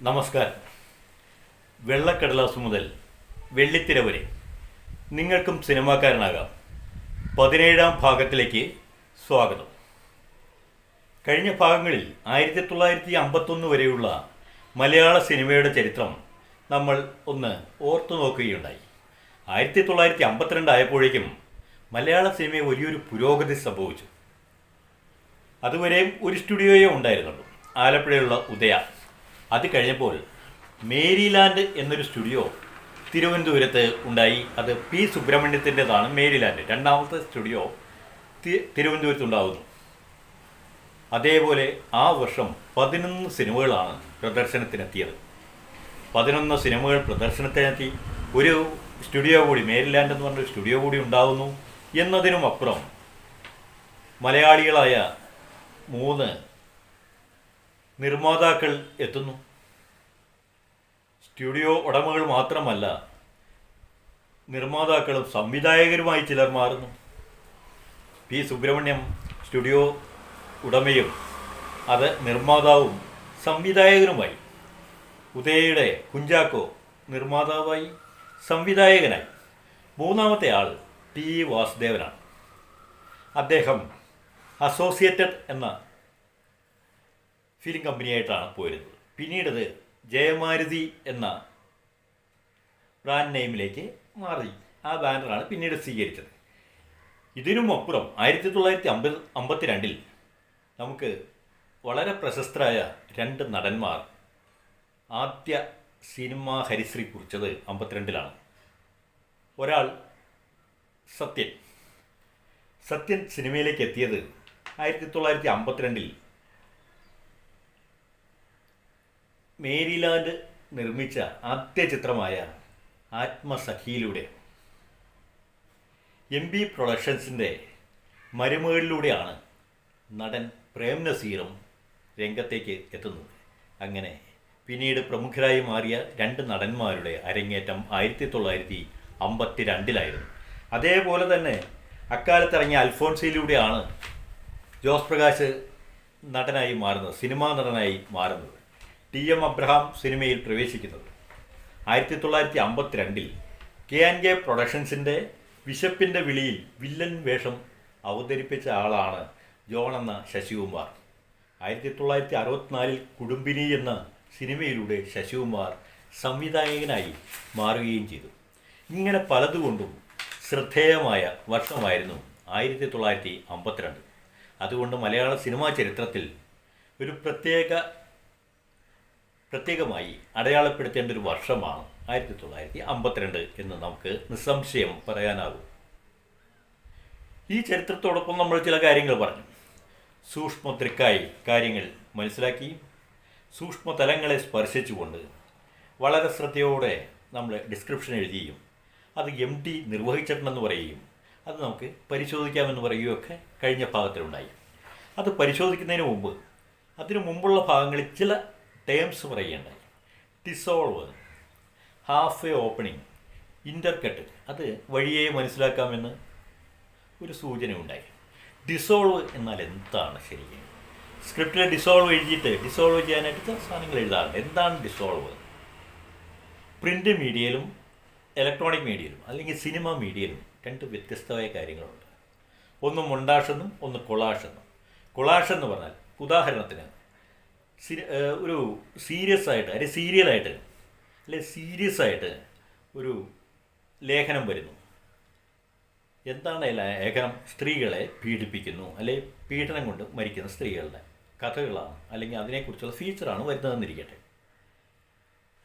നമസ്കാരം. വെള്ളക്കടലാസ് മുതൽ വെള്ളിത്തിര വരെ നിങ്ങൾക്കും സിനിമാക്കാരനാകാം. പതിനേഴാം ഭാഗത്തിലേക്ക് സ്വാഗതം. കഴിഞ്ഞ ഭാഗങ്ങളിൽ ആയിരത്തി തൊള്ളായിരത്തി അമ്പത്തൊന്ന് വരെയുള്ള മലയാള സിനിമയുടെ ചരിത്രം നമ്മൾ ഒന്ന് ഓർത്തു നോക്കുകയുണ്ടായി. ആയിരത്തി തൊള്ളായിരത്തി അമ്പത്തിരണ്ട് ആയപ്പോഴേക്കും മലയാള സിനിമയെ വലിയൊരു പുരോഗതി സംഭവിച്ചു. അതുവരെയും ഒരു സ്റ്റുഡിയോയെ ഉണ്ടായിരുന്നുള്ളൂ. ആലപ്പുഴയുള്ള ഉദയ. അത് കഴിഞ്ഞപ്പോൾ മേരിലാൻഡ് എന്നൊരു സ്റ്റുഡിയോ തിരുവനന്തപുരത്ത് ഉണ്ടായി. അത് പി സുബ്രഹ്മണ്യത്തിന്റെതാണ് മേരിലാൻഡ്. രണ്ടാമത്തെ സ്റ്റുഡിയോ തിരുവനന്തപുരത്ത് ഉണ്ടാകുന്നു അതേപോലെ ആ വർഷം പതിനൊന്ന് സിനിമകളാണ് പ്രദർശനത്തിനെത്തിയത്. പതിനൊന്ന് സിനിമകൾ പ്രദർശനത്തിനെത്തി. ഒരു സ്റ്റുഡിയോ കൂടി മേരിലാൻഡ് എന്ന് പറഞ്ഞൊരു സ്റ്റുഡിയോ കൂടി ഉണ്ടാകുന്നു എന്നതിനും അപ്പുറം മലയാളികളായ മൂന്ന് നിർമ്മാതാക്കൾ എത്തുന്നു. സ്റ്റുഡിയോ ഉടമകൾ മാത്രമല്ല നിർമ്മാതാക്കളും സംവിധായകരുമായി ചിലർ മാറുന്നു. പി. സുബ്രഹ്മണ്യം സ്റ്റുഡിയോ ഉടമയും അത് നിർമ്മാതാവും സംവിധായകനുമായി. ഉദയയുടെ കുഞ്ചാക്കോ നിർമ്മാതാവായി സംവിധായകനായി. മൂന്നാമത്തെ ആൾ ടി വാസുദേവനാണ്. അദ്ദേഹം അസോസിയേറ്റഡ് എന്ന ഫിലിം കമ്പനിയായിട്ടാണ് പോയിരുന്നത് പിന്നീടത് ജയമാരുതി എന്ന ബ്രാൻഡ് നെയിമിലേക്ക് മാറി. ആ ബാനറാണ് പിന്നീട് സ്വീകരിച്ചത്. ഇതിനും അപ്പുറം ആയിരത്തി തൊള്ളായിരത്തി അമ്പത് അമ്പത്തിരണ്ടിൽ നമുക്ക് വളരെ പ്രശസ്തരായ രണ്ട് നടന്മാർ ആദ്യ സിനിമ ഹരിശ്രീ കുറിച്ചത് അമ്പത്തിരണ്ടിലാണ്. ഒരാൾ സത്യൻ. സത്യൻ സിനിമയിലേക്ക് എത്തിയത് ആയിരത്തി തൊള്ളായിരത്തി അമ്പത്തിരണ്ടിൽ മേരിലാൻഡ് നിർമ്മിച്ച ആദ്യ ചിത്രമായ ആത്മസഖിയിലൂടെ എം ബി പ്രൊഡക്ഷൻസിന്റെ മരുമകളിലൂടെയാണ് നടൻ പ്രേം നസീറും രംഗത്തേക്ക് എത്തുന്നത്. അങ്ങനെ പിന്നീട് പ്രമുഖരായി മാറിയ രണ്ട് നടന്മാരുടെ അരങ്ങേറ്റം ആയിരത്തി തൊള്ളായിരത്തി അമ്പത്തി രണ്ടിലായിരുന്നു അതേപോലെ തന്നെ അക്കാലത്തിറങ്ങിയ അൽഫോൺസിയിലൂടെയാണ് ജോസ് പ്രകാശ് നടനായി മാറുന്നത് സിനിമാ നടനായി മാറുന്നത്. ടി എം അബ്രഹാം സിനിമയിൽ പ്രവേശിക്കുന്നത്. ആയിരത്തി തൊള്ളായിരത്തി അമ്പത്തിരണ്ടിൽ കെ ആൻ കെ പ്രൊഡക്ഷൻസിന്റെ വിശപ്പിന്റെ വിളിയിൽ വില്ലൻ വേഷം അവതരിപ്പിച്ച ആളാണ് ജോൺ എന്ന ശശികുമാർ. ആയിരത്തി തൊള്ളായിരത്തി അറുപത്തിനാലിൽ കുടുംബിനി എന്ന സിനിമയിലൂടെ ശശികുമാർ സംവിധായകനായി മാറുകയും ചെയ്തു. ഇങ്ങനെ പലതുകൊണ്ടും ശ്രദ്ധേയമായ വർഷമായിരുന്നു ആയിരത്തി തൊള്ളായിരത്തി അമ്പത്തിരണ്ട് അതുകൊണ്ട് മലയാള സിനിമാ ചരിത്രത്തിൽ ഒരു പ്രത്യേക പ്രത്യേകമായി അടയാളപ്പെടുത്തേണ്ട ഒരു വർഷമാണ്. ആയിരത്തി തൊള്ളായിരത്തി അമ്പത്തിരണ്ട് എന്ന് നമുക്ക് നിസ്സംശയം പറയാനാകും. ഈ ചരിത്രത്തോടൊപ്പം നമ്മൾ ചില കാര്യങ്ങൾ പറഞ്ഞു. സൂക്ഷ്മദ്രിക്കായി കാര്യങ്ങൾ മനസ്സിലാക്കി സൂക്ഷ്മതലങ്ങളെ സ്പർശിച്ചുകൊണ്ട് വളരെ ശ്രദ്ധയോടെ നമ്മൾ ഡിസ്ക്രിപ്ഷൻ എഴുതിയും അത് എം ടി നിർവഹിച്ചിട്ടുണ്ടെന്ന് പറയുകയും അത് നമുക്ക് പരിശോധിക്കാമെന്ന് പറയുകയൊക്കെ കഴിഞ്ഞ ഭാഗത്തിലുണ്ടായി. അത് പരിശോധിക്കുന്നതിന് മുമ്പ് അതിനു മുമ്പുള്ള ഭാഗങ്ങളിൽ ചില ടേംസ് പറയുകയുണ്ടായി dissolve half a opening intercut അത് വഴിയെ മനസ്സിലാക്കാമെന്ന് ഒരു സൂചന ഉണ്ടായി ഡിസോൾവ് എന്നാൽ എന്താണ് ശരിക്കും? സ്ക്രിപ്റ്റിൽ ഡിസോൾവ് എഴുതിയിട്ട് ഡിസോൾവ് ചെയ്യാനായിട്ട് സാധനങ്ങൾ എഴുതാറുണ്ട്. എന്താണ് ഡിസോൾവ് പ്രിന്റ് മീഡിയയിലും ഇലക്ട്രോണിക് മീഡിയയിലും അല്ലെങ്കിൽ സിനിമ മീഡിയയിലും രണ്ട് വ്യത്യസ്തമായ കാര്യങ്ങളുണ്ട്. ഒന്ന് മൊണ്ടാഷെന്നും ഒന്ന് കൊളാഷെന്നും കൊളാഷ് എന്ന് പറഞ്ഞാൽ ഉദാഹരണത്തിന് ഒരു സീരിയസ് ആയിട്ട് അല്ലെ സീരിയലായിട്ട് അല്ലെ സീരിയസ് ആയിട്ട് ഒരു ലേഖനം വരുന്നു. എന്താണ് ലേഖനം? സ്ത്രീകളെ പീഡിപ്പിക്കുന്നു അല്ലെ പീഡനം കൊണ്ട് മരിക്കുന്ന സ്ത്രീകളുടെ കഥകളാണ് അല്ലെങ്കിൽ അതിനെക്കുറിച്ചുള്ള ഫീച്ചറാണ് വരുന്നതെന്നിരിക്കട്ടെ.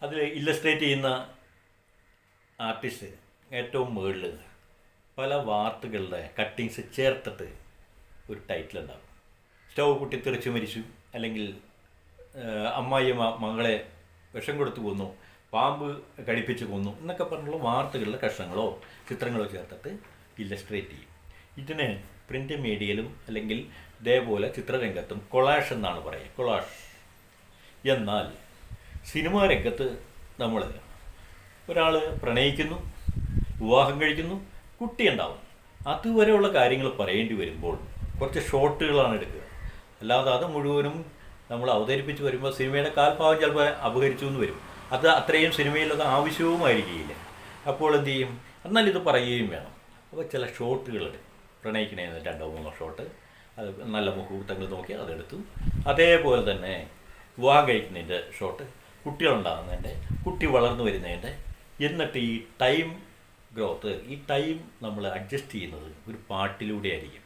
അതിൽ ഇല്ലസ്ട്രേറ്റ് ചെയ്യുന്ന ആർട്ടിസ്റ്റ് ഏറ്റവും മുകളിൽ പല വാർത്തകളുടെ കട്ടിങ്സ് ചേർത്തിട്ട് ഒരു ടൈറ്റിൽ ഉണ്ടാകും സ്റ്റൗ കുട്ടി തെറിച്ചു മരിച്ചു അല്ലെങ്കിൽ അമ്മായിയമ്മ മകളെ വിഷം കൊടുത്തു കൊന്നു പാമ്പ് കടിപ്പിച്ച് കൊന്നു എന്നൊക്കെ പറഞ്ഞുള്ള വാർത്തകളുടെ കഷ്ണങ്ങളോ ചിത്രങ്ങളോ ചേർത്തിട്ട് ഇല്ലസ്ട്രേറ്റ് ചെയ്യും. ഇതിനെ പ്രിന്റ് മീഡിയയിലും അല്ലെങ്കിൽ ഇതേപോലെ ചിത്രരംഗത്തും കൊളാഷ് എന്നാണ് പറയുക. കൊളാഷ് എന്നാൽ സിനിമാ രംഗത്ത് നമ്മൾ ഒരാൾ പ്രണയിക്കുന്നു വിവാഹം കഴിക്കുന്നു കുട്ടിയുണ്ടാവും അതുവരെയുള്ള കാര്യങ്ങൾ പറയേണ്ടി വരുമ്പോൾ കുറച്ച് ഷോട്ടുകളാണ് എടുക്കുക. അല്ലാതെ അത് മുഴുവനും നമ്മൾ അവതരിപ്പിച്ച് വരുമ്പോൾ സിനിമയുടെ കാൽഭാവം ചിലപ്പോൾ അപഹരിച്ചു എന്ന് വരും. അത് അത്രയും സിനിമയിലത് ആവശ്യവുമായിരിക്കില്ല അപ്പോൾ എന്ത് ചെയ്യും? എന്നാൽ ഇത് പറയുകയും വേണം. അപ്പോൾ ചില ഷോട്ടുകളുണ്ട് പ്രണയിക്കണേന്ന് രണ്ടോ മൂന്നോ ഷോട്ട്. അത് നല്ല മുഹൂർത്തങ്ങൾ നോക്കി അതെടുത്തു. അതേപോലെ തന്നെ വിവാഹം കഴിക്കുന്നതിന്റെ ഷോട്ട് കുട്ടികളുണ്ടാകുന്നതിന്റെ കുട്ടി വളർന്നു വരുന്നതിന്റെ. എന്നിട്ട് ഈ ടൈം ഗ്രോത്ത് ഈ ടൈം നമ്മൾ അഡ്ജസ്റ്റ് ചെയ്യുന്നത് ഒരു പാട്ടിലൂടെ ആയിരിക്കും.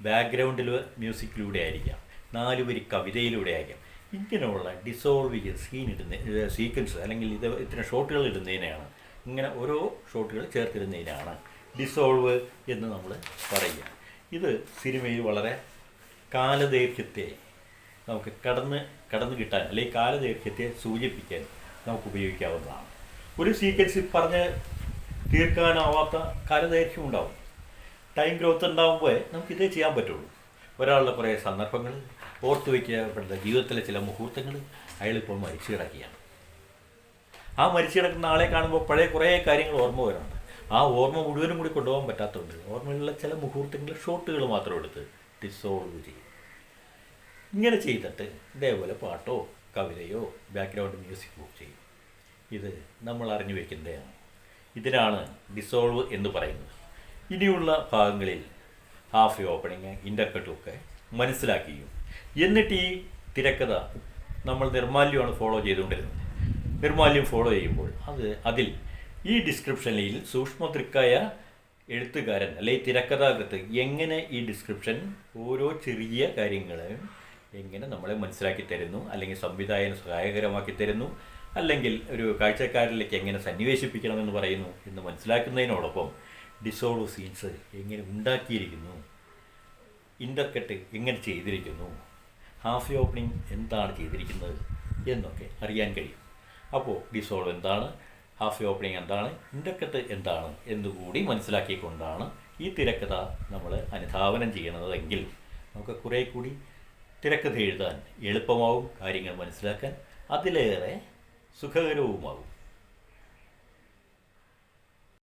ബാക്ക്ഗ്രൗണ്ടിൽ മ്യൂസിക്കിലൂടെ ആയിരിക്കാം. നാല് വരി കവിതയിലൂടെ ആയിരിക്കാം ഇങ്ങനെയുള്ള ഡിസോൾവ് ചെയ്ത് സീൻ ഇടുന്ന സീക്വൻസ് അല്ലെങ്കിൽ ഇത് ഇത്തരം ഷോട്ടുകൾ ഇടുന്നതിനെയാണ്. ഇങ്ങനെ ഓരോ ഷോട്ടുകൾ ചേർത്തിടുന്നതിനാണ് ഡിസോൾവ് എന്ന് നമ്മൾ പറയുക. ഇത് സിനിമയിൽ വളരെ കാലദൈർഘ്യത്തെ നമുക്ക് കടന്ന് കടന്നു കിട്ടാൻ അല്ലെങ്കിൽ കാലദൈർഘ്യത്തെ സൂചിപ്പിക്കാൻ നമുക്ക് ഉപയോഗിക്കാവുന്നതാണ്. ഒരു സീക്വൻസിൽ പറഞ്ഞ് തീർക്കാനാവാത്ത കാലദൈർഘ്യം ഉണ്ടാവും. ടൈം ഗ്രോത്ത് ഉണ്ടാകുമ്പോൾ നമുക്ക് ഇതേ ചെയ്യാൻ പറ്റുള്ളൂ. ഒരാളുടെ കുറേ സന്ദർഭങ്ങൾ ഓർത്തു വയ്ക്കപ്പെടുന്ന ജീവിതത്തിലെ ചില മുഹൂർത്തങ്ങൾ അയാളിപ്പോൾ മരിച്ചു കിടക്കുകയാണ്. ആ മരിച്ചു കിടക്കുന്ന ആളെ കാണുമ്പോൾ പഴയ കുറേ കാര്യങ്ങൾ ഓർമ്മ വരുന്നുണ്ട്. ആ ഓർമ്മ മുഴുവനും കൂടി കൊണ്ടുപോകാൻ പറ്റാത്തതുകൊണ്ട് ഓർമ്മയിലുള്ള ചില മുഹൂർത്തങ്ങൾ ഷോട്ടുകൾ മാത്രം എടുത്ത് ഡിസോൾവ് ചെയ്യും. ഇങ്ങനെ ചെയ്തിട്ട് ഇതേപോലെ പാട്ടോ കവിതയോ ബാക്ക്ഗ്രൗണ്ട് മ്യൂസിക് മ്യൂസിക്കോ ചെയ്യും. ഇത് നമ്മൾ അറിഞ്ഞു വയ്ക്കുന്നതാണ് ഇതിനാണ് ഡിസോൾവ് എന്ന് പറയുന്നത്. ഇനിയുള്ള ഭാഗങ്ങളിൽ ഹാഫ് ഓപ്പണിങ് ഇന്റർകട്ടും ഒക്കെ മനസ്സിലാക്കിയും എന്നിട്ട് ഈ തിരക്കഥ നമ്മൾ നിർമാല്യമാണ് ഫോളോ ചെയ്തുകൊണ്ടിരുന്നത്. നിർമാല്യം ഫോളോ ചെയ്യുമ്പോൾ അത് അതിൽ ഈ ഡിസ്ക്രിപ്ഷനിൽ സൂക്ഷ്മതൃക്കായ എഴുത്തുകാരൻ അല്ലെങ്കിൽ തിരക്കഥാകൃത്ത് എങ്ങനെ ഈ ഡിസ്ക്രിപ്ഷൻ ഓരോ ചെറിയ കാര്യങ്ങളും എങ്ങനെ നമ്മളെ മനസ്സിലാക്കി തരുന്നു അല്ലെങ്കിൽ സംവിധായകന് സഹായകരമാക്കി തരുന്നു അല്ലെങ്കിൽ ഒരു കാഴ്ചക്കാരിലേക്ക് എങ്ങനെ സന്നിവേശിപ്പിക്കണമെന്ന് പറയുന്നു എന്ന് മനസ്സിലാക്കുന്നതിനോടൊപ്പം ഡിസോൾവ് സീൻസ് എങ്ങനെ ഉണ്ടാക്കിയിരിക്കുന്നു ഇന്റർകട്ട് എങ്ങനെ ചെയ്തിരിക്കുന്നു. ഹാഫ് ഓപ്പണിംഗ് എന്താണ് ചെയ്തിരിക്കുന്നത് എന്നൊക്കെ അറിയാൻ കഴിയും. അപ്പോൾ ഡിസോൾവ് എന്താണ്? ഹാഫ് ഓപ്പണിംഗ് എന്താണ്? ഇന്റർകട്ട് എന്താണ് എന്നുകൂടി മനസ്സിലാക്കിക്കൊണ്ടാണ് ഈ തിരക്കഥ നമ്മൾ അനുധാവനം ചെയ്യുന്നതെങ്കിൽ നമുക്ക് കുറേ കൂടി തിരക്കഥ എഴുതാൻ എളുപ്പമാവും കാര്യങ്ങൾ മനസ്സിലാക്കാൻ അതിലേറെ സുഖകരവുമാവും.